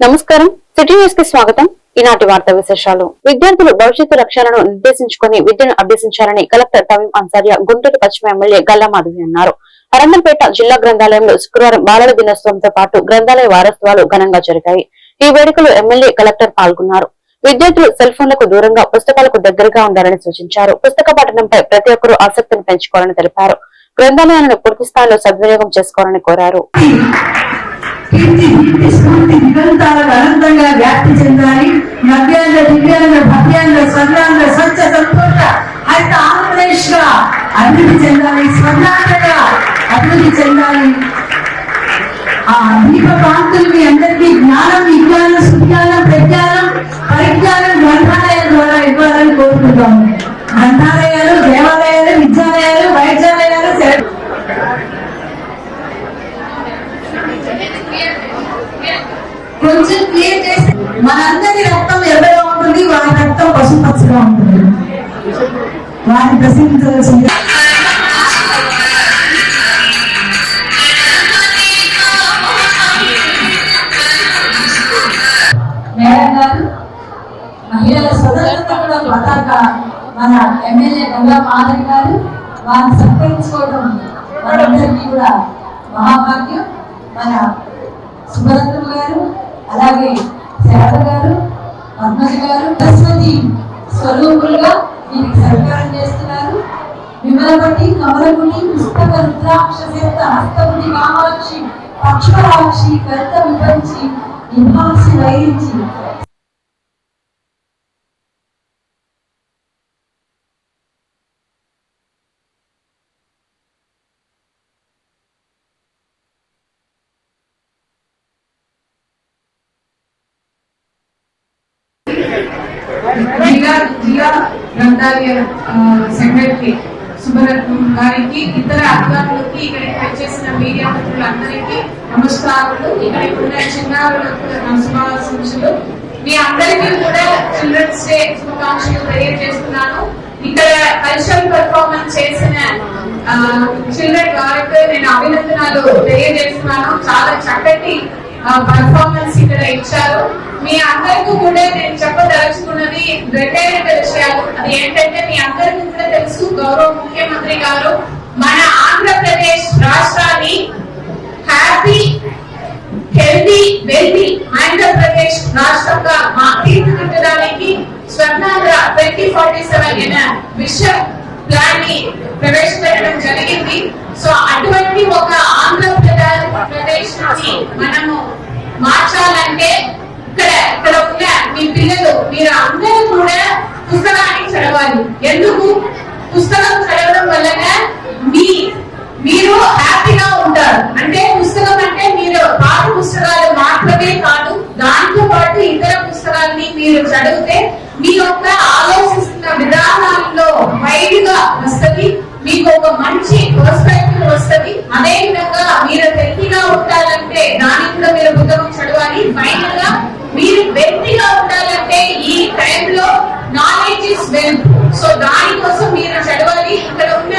నమస్కారం. సిటీ న్యూస్కి స్వాగతం. ఈనాటి వార్తా విశేషాలు. విద్యార్థులు భవిష్యత్తు లక్ష్యాలను నిర్దేశించుకుని విద్యను అభ్యసించాలని కలెక్టర్ తమీం అన్సారియా గుంటూరు పశ్చిమ ఎమ్మెల్యే గల్లా మాధవి అన్నారు. అరంగంపేట జిల్లా గ్రంథాలయంలో శుక్రవారం బాలల దినోత్సవంతో పాటు గ్రంథాలయ వారోత్సవాలు ఘనంగా జరిగాయి. ఈ వేడుకలో ఎమ్మెల్యే కలెక్టర్ పాల్గొన్నారు. విద్యార్థులు సెల్ ఫోన్లకు దూరంగా పుస్తకాలకు దగ్గరగా ఉండాలని సూచించారు. పుస్తక పఠనంపై ప్రతి ఒక్కరూ ఆసక్తిని పెంచుకోవాలని తెలిపారు. గ్రంథాలయాలను పూర్తి స్థాయిలో సద్వినియోగం చేసుకోవాలని కోరారు. కీర్తి కీర్తి స్ఫూర్తి దిగంతాలకు అనంతంగా వ్యాప్తి చెందాలి నవ్యాంగ దివ్యాంగ భవ్యాంగ స్వర్ణాంధ్ర స్వచ్ఛ సంతోష హరిత ఆంధ్రప్రదేశ్గా అభివృద్ధి చెందాలి స్వర్ణాంగగా అభివృద్ధి చెందాలి ఆ దీప కాంతులు మీ అందరికీ జ్ఞానం విజ్ఞానం సుజ్ఞానం ప్రజ్ఞానం మనందరి రక్తం ఎర్రగా ఉంటుంది? వారి రక్తం పశుపచ్చగా ఉంటుంది. వారిని ప్రశ్నించవలసింది మేడం గారు మహిళల స్వతంత్ర పతాక మన ఎమ్మెల్యే గంగా మాధవి గారు వారిని సత్కరించుకోవడం మనందరికీ కూడా మహాభాగ్యం. మన సుభరత్నం గారు అలాగే శారద గారు పద్మజ గారు సరస్వతి స్వరూపులుగా దీనికి సహకారం చేస్తున్నారు. విమలపతి కమలముని పుస్తక రుద్రాక్ష సేత హస్తముని కామాక్షి పక్షరాక్షి కర్త విభరించి విభాసి వైరించి జిల్లా జిల్లా గ్రంథాలయ సెక్రటరీ సుభరత్నం గారికి ఇతర అధికారులకి ఇక్కడికి వచ్చేసిన మీడియా మిత్రులందరికీ నమస్కారాలు. ఇక్కడికి ఉన్న చిన్నారులకు నా శుభాకాంక్షలు మీ అందరికీ కూడా చిల్డ్రన్స్ డే శుభాకాంక్షలు తెలియజేస్తున్నాను. ఇక్కడ కల్చరల్ పెర్ఫార్మెన్స్ చేసిన చిల్డ్రన్ వారికి నేను అభినందనాలు తెలియజేస్తున్నాను. చాలా చక్కటి పర్ఫార్మెన్స్ ఇక్కడ ఇచ్చారు. మీ అందరికీ కూడా నేను చెప్పదలుచుకున్నది రెండేళ్ళ విషయాలు. అది ఏంటంటే మీ అందరికీ కూడా తెలుసు గౌరవ ముఖ్యమంత్రి గారు మన ఆంధ్రప్రదేశ్ రాష్ట్రాన్ని హ్యాపీ హెల్దీ వెల్దీ ఆంధ్రప్రదేశ్ రాష్ట్రంగా మా తీర్చిదిద్దడానికి స్వర్ణాంధ్ర ట్వంటీ ఫార్టీ సెవెన్ అనే విషయం ప్లాన్ని ప్రవేశపెట్టడం జరిగింది. సో అటువంటి ఒక ఆంధ్రప్రదేశ్ ప్రదేశ్ నుంచి మనము మార్చాలంటే ఇక్కడ ఇక్కడ ఉన్న మీ పిల్లలు మీరు అందరూ కూడా పుస్తకాన్ని చదవాలి. ఎందుకు? పుస్తకం చదవడం వలన మీ మీరు హ్యాపీగా ఉంటారు. అంటే పుస్తకం అంటే మీరు పాత పుస్తకాలు మాత్రమే కాదు దాంతో పాటు ఇతర పుస్తకాల్ని మీరు చదివితే మీ యొక్క ఆలోచిస్తున్న విధానాల్లో వైడ్గా వస్తుంది. మీకు ఒక మంచి పుస్తకం చదవాలి. ఫైనల్గా మీరు వ్యక్తిగా ఉండాలంటే ఈ టైంలో నాలెడ్జ్ ఇస్ వెల్త్ సో దానికోసం మీరు చదవాలి. ఇక్కడ ఉన్న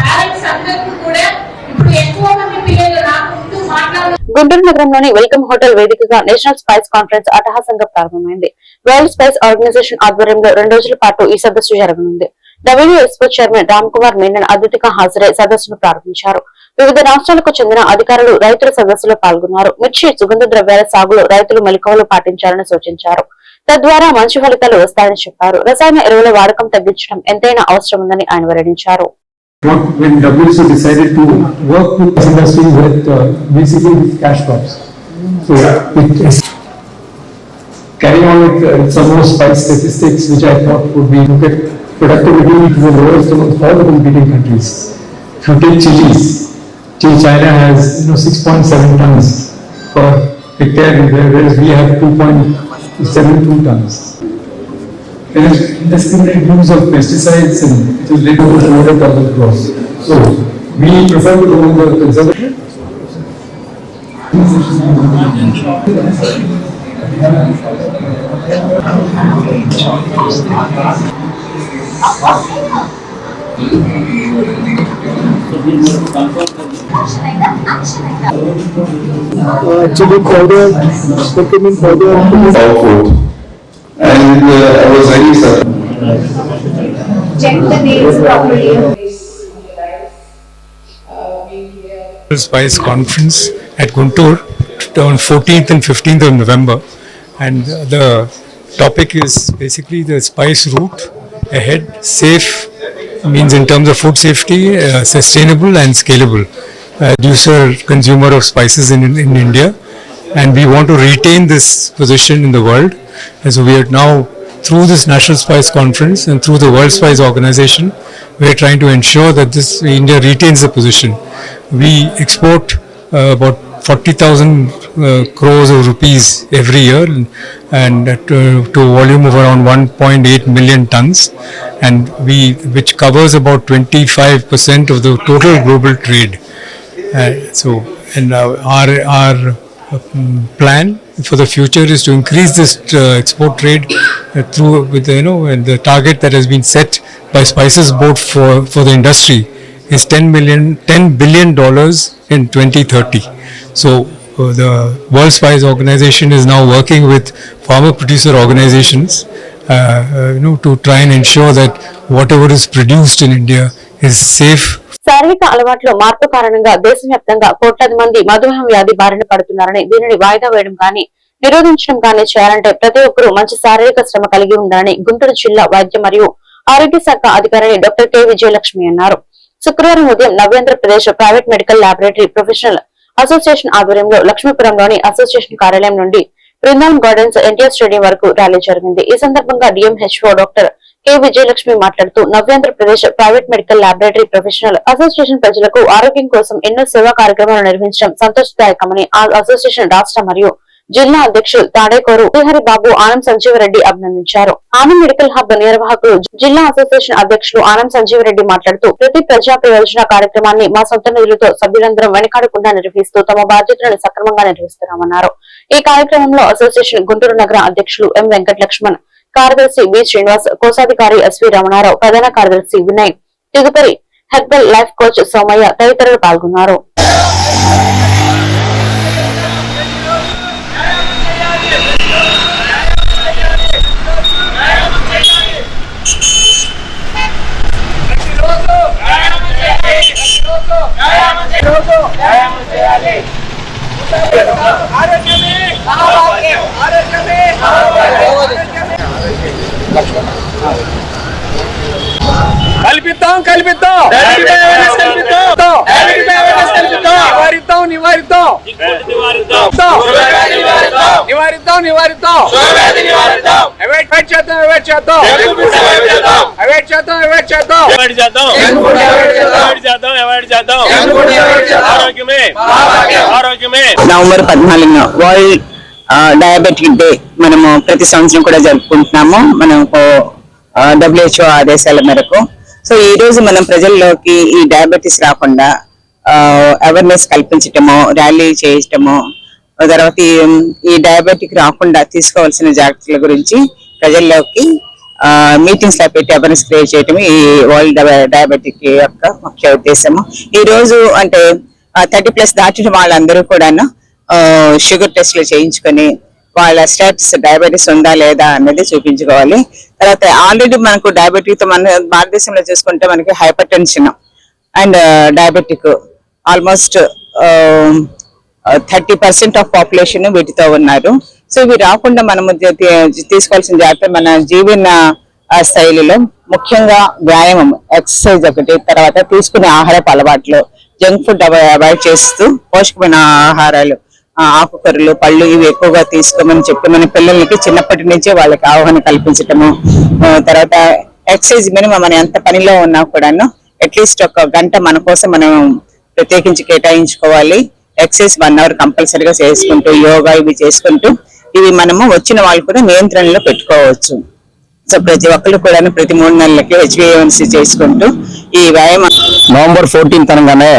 పేరెంట్స్ అందరికీ కూడా ఇప్పుడు ఎక్కువ మంది పిల్లలు నాకు మాట్లాడుతున్నారు గుంటూరు నగరంలోని వెల్కమ్ హోటల్ వేదికగా నేషనల్ స్పైస్ కాన్ఫరెన్స్ అటహాసంగా ప్రారంభమైంది. వరల్డ్ స్పైస్ ఆర్గనైజేషన్ ఆధ్వర్యంలో రెండు రోజుల పాటు ఈ సదస్సు జరగనుంది. డబ్ల్యూఎస్ఓ చైర్మన్ రామ్ కుమార్ మీనన్ అతిథిగా హాజరై సదస్సును ప్రారంభించారు. వివిధ రాష్ట్రాలకు చెందిన అధికారులు రైతుల సదస్సులో పాల్గొన్నారు మిర్చి సుగంధ ద్రవ్యాల సాగులో రైతులు మెలకువలు పాటించాలని సూచించారు తద్వారా మంచి ఫలితాలు వస్తాయని చెప్పారు రసాయన ఎరువుల వాడకం తగ్గించడం ఎంతైనా అవసరం ఉందని ఆయన వెల్లడించారు what when WSO decided to work with this industry with uh, basically with cash crops. So it is carrying on with uh, some more spice statistics which I thought would be look at productivity to the lowest among all the competing countries. If you take chilies, Chi- China has you know 6.7 tons per hectare whereas we have 2.72 tons. There is indiscriminate use of pesticides and it is led to over thousand crores. So we prefer to go the conservative. Actually powder, curcumin powder. our food. And uh, I was very surprised. Spice Conference at Guntur on 14th and 15th of November. And uh, the topic is basically the spice route ahead, safe, means in terms of food safety, uh, sustainable and scalable. Uh, Producer, consumer of spices in, in India. And we want to retain this position in the world. And so we are now, through this National Spice Conference and through the World Spice Organization, we are trying to ensure that this India retains the position. We export uh, about 40,000 uh, crores of rupees every year and uh, to, to a volume of around 1.8 million tons and we which covers about 25% of the total global trade. Uh, so, and our our um, plan for the future is to increase this uh, export trade uh, through with you know and the target that has been set by Spices Board for for the industry is 10 million 10 billion dollars in 2030. So. Uh, the World Spice Organization is now working with farmer producer organizations, uh, uh, you know, to try and ensure that whatever is produced in India is safe శారీరక అలవాట్లో మార్పు కారణంగా దేశవ్యాప్తంగా కోట్లాది మంది మధుమేహం వ్యాధి బారిన పడుతున్నారని దీనిని వాయిదా వేయడం కానీ నిరోధించడం కానీ చేయాలంటే ప్రతి ఒక్కరూ మంచి శారీరక శ్రమ కలిగి ఉండాలని గుంటూరు జిల్లా వైద్య మరియు ఆరోగ్య శాఖ అధికారి డాక్టర్ కె. విజయలక్ష్మి అన్నారు. శుక్రవారం ఉదయం Navyandhra Pradesh private medical laboratory professional association ఆధ్వర్యంలో లక్ష్మీపురంలోని అసోసియేషన్ కార్యాలయం నుండి బృందావన్ గార్డెన్స్ ఎన్టీఆర్ స్టేడియం వరకు ర్యాలీ జరిగింది. ఈ సందర్భంగా డిఎంహెచ్ఓ డాక్టర్ కె విజయలక్ష్మి మాట్లాడుతూ Navyandhra Pradesh private medical laboratory professional association ప్రజలకు ఆరోగ్యం కోసం ఎన్నో సేవా కార్యక్రమాలు నిర్వహించడం సంతోషదాయకమని ఆ అసోసియేషన్ రాష్ట్ర మరియు జిల్లా అధ్యక్షులు తాడేకోరు శ్రీహరి బాబు ఆనంద్ సంజీవరెడ్డి అభినందించారు. ఆనంద్ మెడికల్ హబ్ నిర్వాహకులు జిల్లా అసోసియేషన్ అధ్యక్షులు ఆనంద్ సంజీవరెడ్డి మాట్లాడుతూ ప్రతి ప్రజా ప్రయోజన కార్యక్రమాన్ని మా సొంత నిధులతో సభ్యులందరం వెనకాడకుండా నిర్వహిస్తూ తమ బాధ్యతలను సక్రమంగా నిర్వహిస్తున్నామన్నారు. ఈ కార్యక్రమంలో అసోసియేషన్ గుంటూరు నగర అధ్యక్షులు ఎం వెంకట లక్ష్మణ్ కార్యదర్శి బి శ్రీనివాస్ కోశాధికారి ఎస్వి రమణారావు ప్రధాన కార్యదర్శి Vinay Tigupari herbal life coach Somaiah తదితరులు పాల్గొన్నారు. కల్పిద్దాం. కల్పిద్దాం. కల్పిద్దాం. నివారిద్దాం నివారిద్దాం. నివారిద్దాం. నివారిద్దాం. అవాయిడ్ ఫైట్ చేద్దాం అవాయిడ్ చేద్దాం. అవాయిడ్ చేద్దాం. అవాయిడ్ చేద్దాం అవాయిడ్ చేద్దాం. అవాయిడ్ చేద్దాం అవాయిడ్ చేద్దాం. ఆరోగ్యమే. ఆరోగ్యమే. నవంబర్ పద్నాలుగున వరల్డ్ డయాబెటిక్ డే మనము ప్రతి సంవత్సరం కూడా జరుపుకుంటున్నాము. మనకు డబ్ల్యూహెచ్ఓ ఆదేశాల మేరకు. సో ఈ రోజు మనం ప్రజల్లోకి ఈ డయాబెటీస్ రాకుండా అవేర్నెస్ కల్పించటము ర్యాలీ చేయటము తర్వాత ఈ- డయాబెటిక్ రాకుండా తీసుకోవాల్సిన జాగ్రత్తల గురించి ప్రజల్లోకి మీటింగ్స్లో పెట్టి అవేర్నెస్ క్రియేట్ చేయటం ఈ వరల్డ్ డయాబెటిక్ యొక్క ముఖ్య ఉద్దేశము. ఈ రోజు అంటే థర్టీ ప్లస్ దాటిన వాళ్ళందరూ కూడాను షుగర్ టెస్ట్లు చేయించుకొని వాళ్ళ స్టేటస్ డయాబెటీస్ ఉందా లేదా అనేది చూపించుకోవాలి. తర్వాత ఆల్రెడీ మనకు డయాబెటిక్తో మన భారతదేశంలో చూసుకుంటే మనకి hypertension and diabetic almost thirty percent of population వీటితో ఉన్నారు. సో ఇవి రాకుండా మనము తీసుకోవాల్సిన జాగ్రత్త మన జీవన శైలిలో ముఖ్యంగా వ్యాయామం ఎక్సర్సైజ్ ఒకటి తర్వాత తీసుకునే ఆహారపు అలవాట్లు జంక్ ఫుడ్ అవాయిడ్ చేస్తూ పోషకమైన ఆహారాలు ఆకుకూరలు పళ్ళు ఇవి ఎక్కువగా తీసుకోమని చెప్పి మన పిల్లలకి చిన్నప్పటి నుంచే వాళ్ళకి అవగాహన కల్పించటము. తర్వాత ఎక్సర్సైజ్ మినిమం మనం ఎంత పనిలో ఉన్నా కూడాను అట్లీస్ట్ ఒక గంట మన కోసం మనం ప్రత్యేకించి కేటాయించుకోవాలి. ఎక్సర్సైజ్ వన్ అవర్ కంపల్సరీగా చేసుకుంటూ యోగా ఇవి చేసుకుంటూ ఇవి మనము వచ్చిన వాళ్ళు కూడా నియంత్రణలో పెట్టుకోవచ్చు. సో ప్రతి ఒక్కరు కూడా ప్రతి మూడు నెలలకి హెచ్బిఎన్సీ చేసుకుంటూ ఈ వ్యాయామం నవంబర్ ఫోర్టీన్త్ అనగానే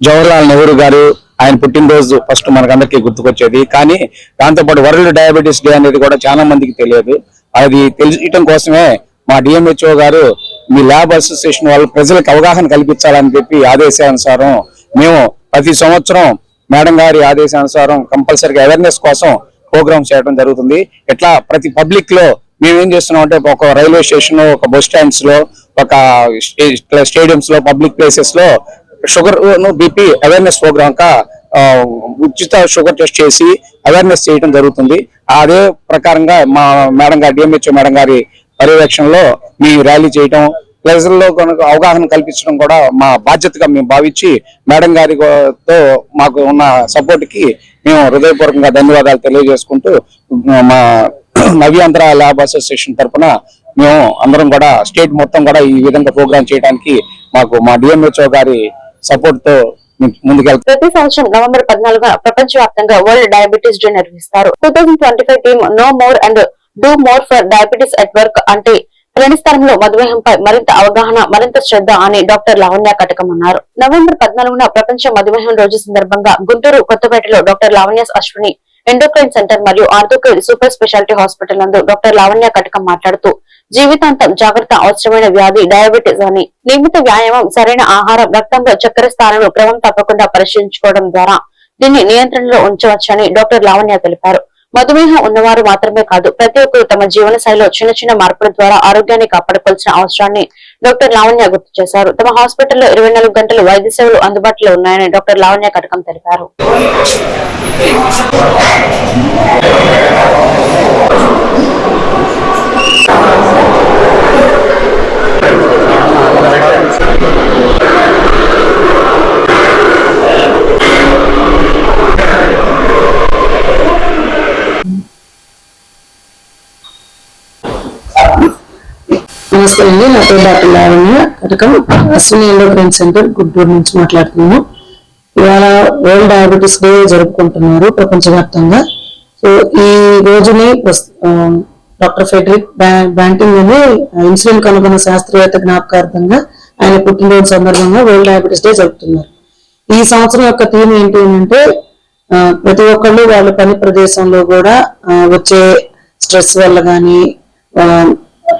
జవహర్లాల్ నెహ్రూ గారు ఆయన పుట్టినరోజు ఫస్ట్ మనకందరికీ గుర్తుకొచ్చేది. కానీ దాంతోపాటు వరల్డ్ డయాబెటీస్ డే అనేది కూడా చాలా మందికి తెలియదు. అది తెలియటం కోసమే మా డిఎంహెచ్ఓ గారు మీ ల్యాబ్ అసోసియేషన్ వాళ్ళు ప్రజలకు అవగాహన కల్పించాలని చెప్పి ఆదేశానుసారం మేము ప్రతి సంవత్సరం మేడం గారి ఆదేశానుసారం కంపల్సరీగా అవేర్నెస్ కోసం ప్రోగ్రామ్ చేయడం జరుగుతుంది. ఇట్లా ప్రతి పబ్లిక్లో మేము ఏం చేస్తున్నాం అంటే ఒక రైల్వే స్టేషన్ ఒక బస్ స్టాండ్స్లో ఒక స్టేడియంస్లో పబ్లిక్ ప్లేసెస్లో షుగర్ బీపీ అవేర్నెస్ ప్రోగ్రామ్ కా ఉచిత షుగర్ టెస్ట్ చేసి అవేర్నెస్ చేయడం జరుగుతుంది. అదే ప్రకారంగా మా మేడం గారి డిఎంహెచ్ఓ మేడం గారి పర్యవేక్షణలో మీ ర్యాలీ చేయటం ప్రజల్లో కనుక అవగాహన కల్పించడం కూడా మా బాధ్యతగా మేము భావించి మేడం గారితో మాకు ఉన్న సపోర్ట్కి మేము హృదయపూర్వకంగా ధన్యవాదాలు తెలియజేసుకుంటూ మా నవ్యాంధ్ర ల్యాబ్ అసోసియేషన్ తరపున మేము అందరం కూడా స్టేట్ మొత్తం కూడా ఈ విధంగా ప్రోగ్రామ్ చేయడానికి మాకు మా డిఎంహెచ్ఓ గారి సపోర్ట్తో ప్రతి సంవత్సరం నవంబర్ పద్నాలుగున ప్రపంచ వ్యాప్తంగా వరల్డ్ డయాబెటీస్ డే నిర్వహిస్తారు. Two thousand twenty five team no more and do more for diabetes at work అంటే శ్రేణి స్థానంలో మధుమేహంపై మరింత అవగాహన మరింత శ్రద్ధ అని డాక్టర్ లావణ్య కటకం అన్నారు నవంబర్ పద్నాలుగున ప్రపంచ మధుమేహం రోజు సందర్భంగా గుంటూరు కొత్తపేటలో doctor Lavanya Ashwini endocrine centre మరియు ఆర్థోకైడ్ సూపర్ స్పెషాలిటీ హాస్పిటల్ నందు డాక్టర్ లావణ్య కటకం మాట్లాడుతూ జీవితాంతం జాగ్రత్త అవసరమైన వ్యాధి డయాబెటీస్ అని నియమిత వ్యాయామం సరైన ఆహారం రక్తంలో చక్కెర స్థానాలను క్రమం తప్పకుండా పరిశీలించుకోవడం ద్వారా దీన్ని నియంత్రణలో ఉంచవచ్చని డాక్టర్ లావణ్య తెలిపారు. మధుమేహం ఉన్నవారు మాత్రమే కాదు ప్రతి ఒక్కరు తమ జీవన శైలిలో చిన్న చిన్న మార్పుల ద్వారా ఆరోగ్యాన్ని కాపాడుకోవాల్సిన అవసరాన్ని డాక్టర్ లావణ్య గుర్తు చేశారు. తమ హాస్పిటల్లో ఇరవై నాలుగు గంటలు వైద్య సేవలు అందుబాటులో ఉన్నాయని డాక్టర్ లావణ్య కటకం తెలిపారు. నమస్తే అండి నా పేరు doctor Lavanya. Katakam Ashwini endocrine centre Guntur నుంచి మాట్లాడుతున్నాను ఇవాళ వరల్డ్ డయాబెటీస్ డే జరుపుకుంటున్నారు ప్రపంచవ్యాప్తంగా. సో ఈ రోజుని డాక్టర్ ఫెడరిక్ బ్యాంటింగ్ అని ఇన్సులిన్ కనుగొన్న శాస్త్రవేత్త జ్ఞాపకార్థంగా ఆయన పుట్టినరోజు సందర్భంగా వరల్డ్ డయాబెటీస్ డే జరుపుతున్నారు. ఈ సంవత్సరం యొక్క థీమ్ ఏంటి అంటే ప్రతి ఒక్కళ్ళు వాళ్ళ పని ప్రదేశంలో కూడా వచ్చే స్ట్రెస్ వల్ల కానీ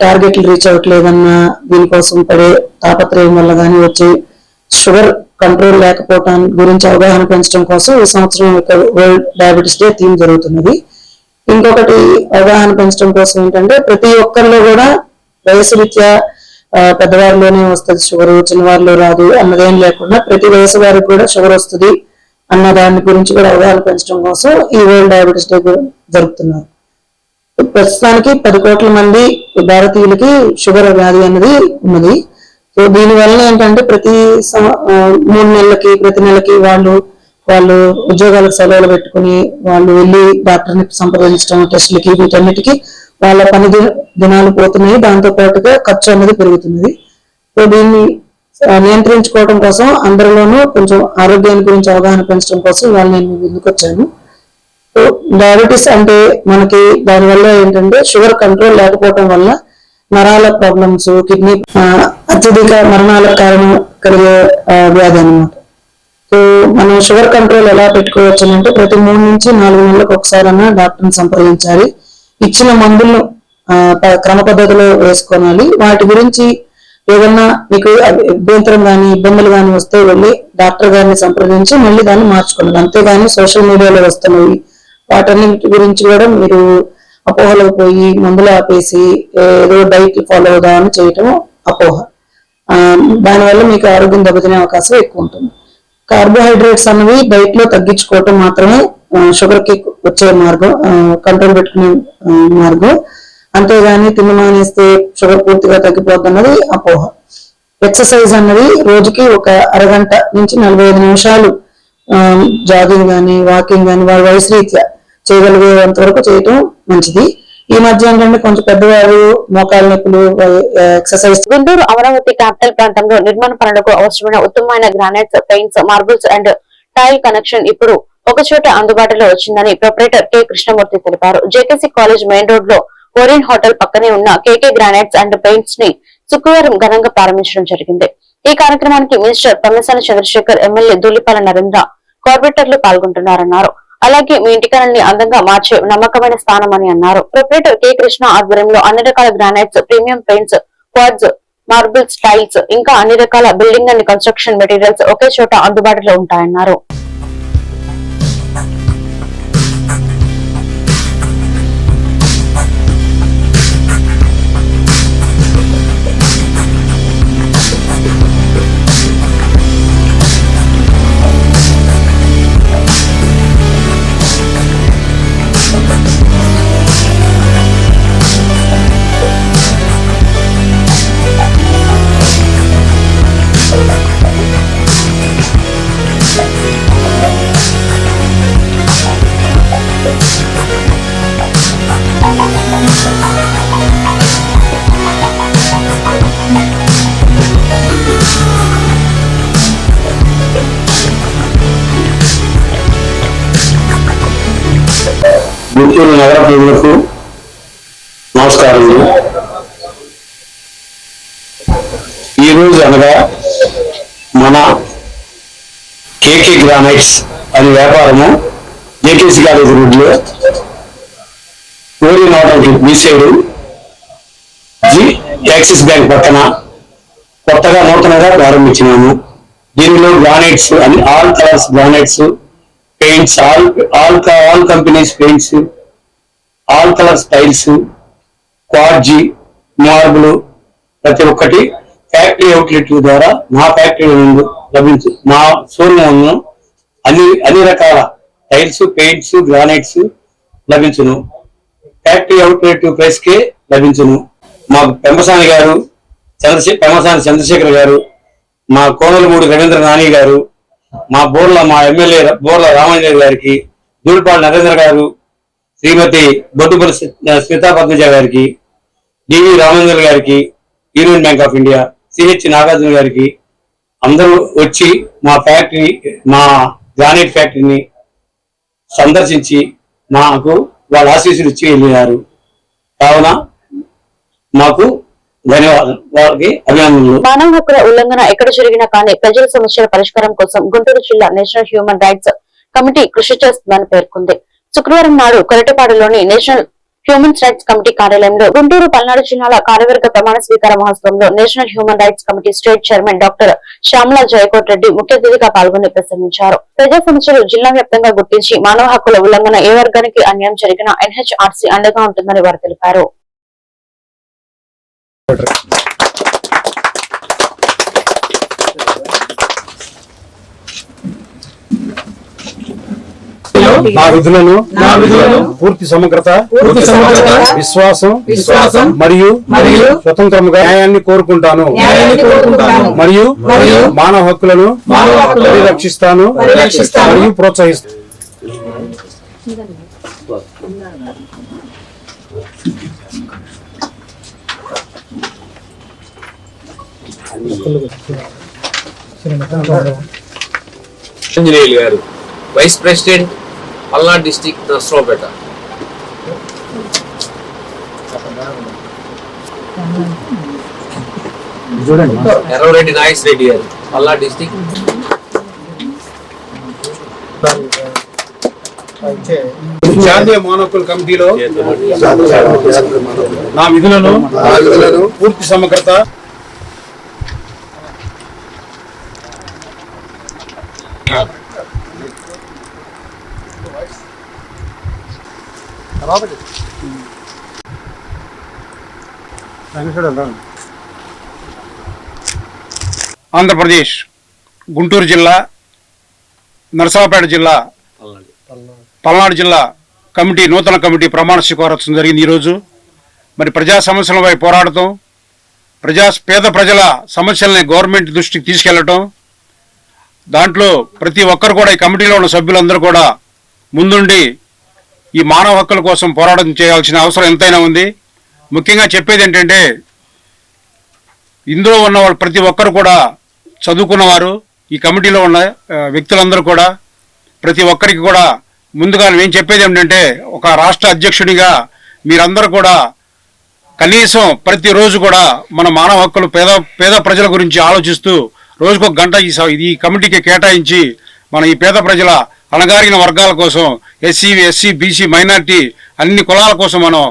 టార్గెట్లు రీచ్ అవ్వట్లేదన్న దీనికోసం పడే తాపత్రయం వల్ల కానీ వచ్చే షుగర్ కంట్రోల్ లేకపోవటాన్ని గురించి అవగాహన పెంచడం కోసం ఈ సంవత్సరం యొక్క వరల్డ్ డయాబెటీస్ డే థీమ్ జరుగుతున్నది. ఇంకొకటి అవగాహన పెంచడం కోసం ఏంటంటే ప్రతి ఒక్కరిలో కూడా వయసు రీత్యా పెద్దవారిలోనే వస్తుంది. షుగర్ చిన్నవారిలో రాదు అన్నదేం లేకుండా ప్రతి వయసు వారికి కూడా షుగర్ వస్తుంది అన్న దాని గురించి కూడా అవగాహన పెంచడం కోసం ఈ వరల్డ్ డయాబెటీస్ డే జరుపుతున్నారు. ప్రస్తుతానికి పది కోట్ల మంది భారతీయులకి షుగర్ వ్యాధి అనేది ఉన్నది. సో దీనివల్ల ఏంటంటే ప్రతి మూడు నెలలకి ప్రతి నెలకి వాళ్ళు వాళ్ళు ఉద్యోగాలకు సెలవులు పెట్టుకుని వాళ్ళు వెళ్ళి డాక్టర్ని సంప్రదించడం టెస్టులకి వీటన్నిటికీ వాళ్ళ పని దినాలు పోతున్నాయి. దాంతో పాటుగా ఖర్చు అనేది పెరుగుతున్నది. సో దీన్ని నియంత్రించుకోవడం కోసం అందరిలోనూ కొంచెం ఆరోగ్యాన్ని గురించి అవగాహన పెంచడం కోసం ఇవాళ నేను ముందుకు వచ్చాను. సో డయాబెటీస్ అంటే మనకి దానివల్ల ఏంటంటే షుగర్ కంట్రోల్ లేకపోవడం వల్ల నరాల ప్రాబ్లమ్స్ కిడ్నీ అత్యధిక మరణాలకు కారణం కలిగే వ్యాధి అన్నమాట. సో మనం షుగర్ కంట్రోల్ ఎలా పెట్టుకోవచ్చు అంటే ప్రతి మూడు నుంచి నాలుగు నెలలకు ఒకసారి అన్న డాక్టర్ని సంప్రదించాలి. ఇచ్చిన మందులను ప- క్రమ పద్ధతిలో వేసుకోవాలి వాటి గురించి ఏదన్నా మీకు అభ్యంతరం కానీ ఇబ్బందులు కానీ వస్తే వెళ్ళి డాక్టర్ గారిని సంప్రదించి మళ్ళీ దాన్ని మార్చుకోవాలి అంతేగాని సోషల్ మీడియాలో వస్తున్నవి వాటన్నిటి గురించి కూడా మీరు అపోహలకు పోయి మందులు ఆపేసి ఏదో డైట్ ఫాలో అవుదామని చేయటం అపోహ. దానివల్ల మీకు ఆరోగ్యం దెబ్బతినే అవకాశం ఎక్కువ ఉంటుంది. కార్బోహైడ్రేట్స్ అన్నవి డైట్లో తగ్గించుకోవటం మాత్రమే షుగర్కి వచ్చే మార్గం కంట్రోల్ పెట్టుకునే మార్గం. అంతేగాని తిండి మానేస్తే షుగర్ పూర్తిగా తగ్గిపోద్ది అన్నది అపోహ. ఎక్సర్సైజ్ అన్నది రోజుకి ఒక అరగంట నుంచి నలభై ఐదు నిమిషాలు జాగింగ్ కానీ వాకింగ్ కానీ వారి వయసు రీత్యా చేయగలిగేంత వరకు చేయటం మంచిది. ఈ మధ్య ఏంటంటే కొంచెం పెద్దవారు మోకాళ్ళ నొప్పులు ఎక్సర్సైజ్ గుంటూరు అమరావతి క్యాపిటల్ ప్రాంతంలో నిర్మాణ పనులకు అవసరమైన ఉత్తమమైన granites paints marbles and tile connection ఇప్పుడు ఒక చోట అందుబాటులో వచ్చిందని ప్రొపరేటర్ కె. కృష్ణమూర్తి తెలిపారు. జేకేసీ కాలేజ్ మెయిన్ రోడ్లో ఓరియన్ హోటల్ పక్కనే ఉన్న కేకే గ్రానైట్స్ అండ్ పెయింట్స్ని శుక్రవారం ఘనంగా ప్రారంభించడం జరిగింది. ఈ కార్యక్రమానికి మినిస్టర్ తమ్మిసాని చంద్రశేఖర్ ఎమ్మెల్యే ధూళిపాల నరేంద్ర కార్పొరేటర్లు పాల్గొంటున్నారన్నారు. అలాగే మీ ఇంటికలని అందంగా మార్చే నమ్మకమైన స్థానం అని అన్నారు. ప్రొపరేటర్ కె కృష్ణ ఆధ్వర్యంలో అన్ని రకాల granites premium paints quartz marbles tiles ఇంకా అన్ని రకాల బిల్డింగ్ అండ్ కన్స్ట్రక్షన్ మెటీరియల్స్ ఒకే చోట అందుబాటులో ఉంటాయన్నారు. గుంటూరు నమస్కారములు. ఈ రోజు అనగా మన కేకే గ్రానైట్స్ అనే వ్యాపారము జేకేసి కాలేజ్ రోడ్లో ఓరియన్ హోటల్కి మీ సైడు జి యాక్సిస్ బ్యాంక్ పక్కన కొత్తగా నూతనంగా ప్రారంభించినాము. దీనిలో గ్రానైట్స్ అని all colours granites paints all all all companies paints all colour styles క్వాడ్జీ marble ప్రతి ఒక్కటి ఫ్యాక్టరీ అవుట్లెట్ ద్వారా మా ఫ్యాక్టరీ నుండి లభించు మా షోరూమ్ అన్ని అన్ని రకాల టైల్స్ పెయింట్స్ గ్రానైట్స్ లభించును. ఫ్యాక్టరీ అవుట్లెట్ ప్రైస్కే లభించును. మా పెంపసాని గారు చంద్రశే పెంపసాని చంద్రశేఖర్ గారు మా కోనలమూడి రవీంద్ర నాని గారు మా బోర్ల మా ఎమ్మెల్యే బోర్ల రామాంజనేయ గారికి దూడిపాడు నరేంద్ర గారు శ్రీమతి బొడ్డుపల్లి స్మితా పద్మజ గారికి డివి రామేంద్ర గారికి Union Bank of India CH Nagarjuna గారికి అందరూ వచ్చి మా ఫ్యాక్టరీ మా గ్రానైట్ ఫ్యాక్టరీని సందర్శించి మాకు వాళ్ళ ఆశీస్సులు ఇచ్చి వెళ్ళినారు. కావున మాకు ధన్యవాదాలు. మానవ హక్కుల ఉల్లంఘన ఎక్కడ జరిగినా కానీ ప్రజల సమస్యల పరిష్కారం కోసం గుంటూరు జిల్లా నేషనల్ హ్యూమన్ రైట్స్ కమిటీ కృషి చేస్తుందని పేర్కొంది. శుక్రవారం నాడు కొరటపాడులోని నేషనల్ హ్యూమన్ రైట్స్ కమిటీ కార్యాలయంలో గుంటూరు పల్నాడు జిల్లాల కార్యవర్గ ప్రమాణ స్వీకార మహోత్సవంలో National Human Rights Committee state chairman doctor Shyamala Jayakot Reddy ముఖ్య అతిథిగా పాల్గొని ప్రసంగించారు. ప్రజా సమస్యలు జిల్లా వ్యాప్తంగా గుర్తించి మానవ హక్కుల ఉల్లంఘన ఏ వర్గానికి అన్యాయం జరిగినా ఎన్హెచ్ఆర్సీ అండగా ఉంటుందని వారు తెలిపారు. నా విధులను నా విధులను పూర్తి సమగ్రత పూర్తి సమగ్రత విశ్వాసం విశ్వాసం మరియు న్యాయాన్ని కోరుకుంటాను. న్యాయాన్ని కోరుకుంటాను. మరియు మరియు మానవ హక్కులను మానవ హక్కులను పరిరక్షిస్తాను మరియు ప్రోత్సహిస్తాను. గారు vice president Palnadu district Narasaraopet Erravareddy Nagesh Reddy గారు పల్నాడు డిస్టిక్ జాతీయ మానవ కమిటీలో నా విధులను పూర్తి సమగ్రత Yeah. ఆంధ్రప్రదేశ్ గుంటూరు జిల్లా నరసరావుపేట జిల్లా పల్నాడు. జిల్లా కమిటీ నూతన కమిటీ ప్రమాణ స్వీకారోత్సవం జరిగింది ఈరోజు. మరి ప్రజా సమస్యలపై పోరాడటం ప్రజా పేద ప్రజల సమస్యల్ని గవర్నమెంట్ దృష్టికి తీసుకెళ్ళటం దాంట్లో ప్రతి ఒక్కరు కూడా ఈ కమిటీలో ఉన్న సభ్యులందరూ కూడా ముందుండి ఈ మానవ హక్కుల కోసం పోరాటం చేయాల్సిన అవసరం ఎంతైనా ఉంది. ముఖ్యంగా చెప్పేది ఏంటంటే ఇందులో ఉన్న వాళ్ళు ప్రతి ఒక్కరు కూడా చదువుకున్నవారు ఈ కమిటీలో ఉన్న వ్యక్తులందరూ కూడా ప్రతి ఒక్కరికి కూడా ముందుగా నేను చెప్పేది ఏమిటంటే ఒక రాష్ట్ర అధ్యక్షుడిగా మీరందరూ కూడా కనీసం ప్రతిరోజు కూడా మన మానవ హక్కులు పేద పేద ప్రజల గురించి ఆలోచిస్తూ రోజుకొక గంట ఈ స- ఈ కమిటీకి కేటాయించి మన ఈ పేద ప్రజల అణగారిన వర్గాల కోసం ఎస్సీ ఎస్సీ బీసీ మైనార్టీ అన్ని కులాల కోసం మనం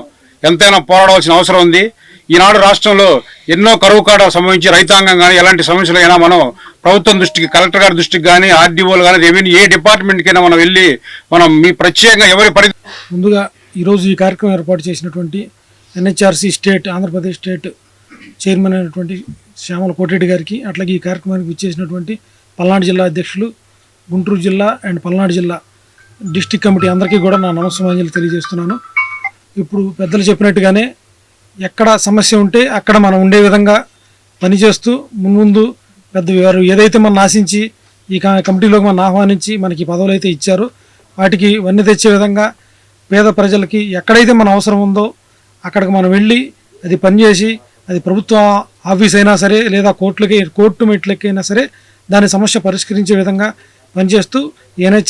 ఎంతైనా పోరాడవలసిన అవసరం ఉంది. ఈనాడు రాష్ట్రంలో ఎన్నో కరువు కాడ సంభవించి రైతాంగం కానీ ఎలాంటి సమస్యలైనా మనం ప్రభుత్వం దృష్టికి కలెక్టర్ గారి దృష్టికి కానీ ఆర్డీఓలు కానీ రెవెన్యూ ఏ డిపార్ట్మెంట్కైనా మనం వెళ్ళి మనం మీ ప్రత్యేకంగా ఎవరి పరి ముందుగా ఈరోజు ఈ కార్యక్రమం ఏర్పాటు చేసినటువంటి NHRC state Andhra Pradesh state chairman అయినటువంటి శ్యామల కోటిరెడ్డి గారికి అట్లాగే ఈ కార్యక్రమానికి విచ్చేసినటువంటి పల్నాడు జిల్లా అధ్యక్షులు గుంటూరు జిల్లా అండ్ పల్నాడు జిల్లా డిస్టిక్ కమిటీ అందరికీ కూడా నా నమస్సమాంజలి తెలియజేస్తున్నాను. ఇప్పుడు పెద్దలు చెప్పినట్టుగానే ఎక్కడ సమస్య ఉంటే అక్కడ మనం ఉండే విధంగా పనిచేస్తూ ముందు పెద్ద వారు ఏదైతే మనం ఆశించి ఈ కమిటీలోకి మనం ఆహ్వానించి మనకి ఈ పదవులు అయితే ఇచ్చారో వాటికి వన్నె తెచ్చే విధంగా పేద ప్రజలకి ఎక్కడైతే మన అవసరం ఉందో అక్కడికి మనం వెళ్ళి అది పనిచేసి అది ప్రభుత్వ ఆఫీస్ అయినా సరే లేదా కోర్టులకి కోర్టు మెట్లకైనా సరే దాని సమస్య పరిష్కరించే విధంగా పనిచేస్తూ ఎన్హెచ్